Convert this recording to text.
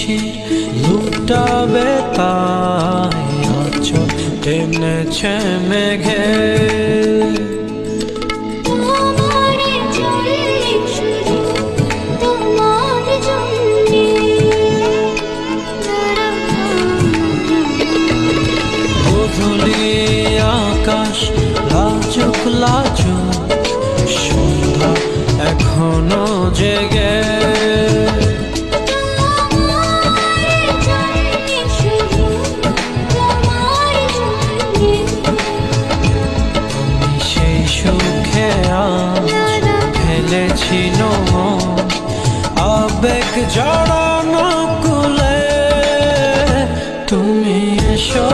নিশির লুটাবে বেতায় আচল টেনেছে মেঘে। আকাশ লাজুক লাজুক সন্ধ্যা এখন আবেগ জড়ানো কুলে তুমি এসো।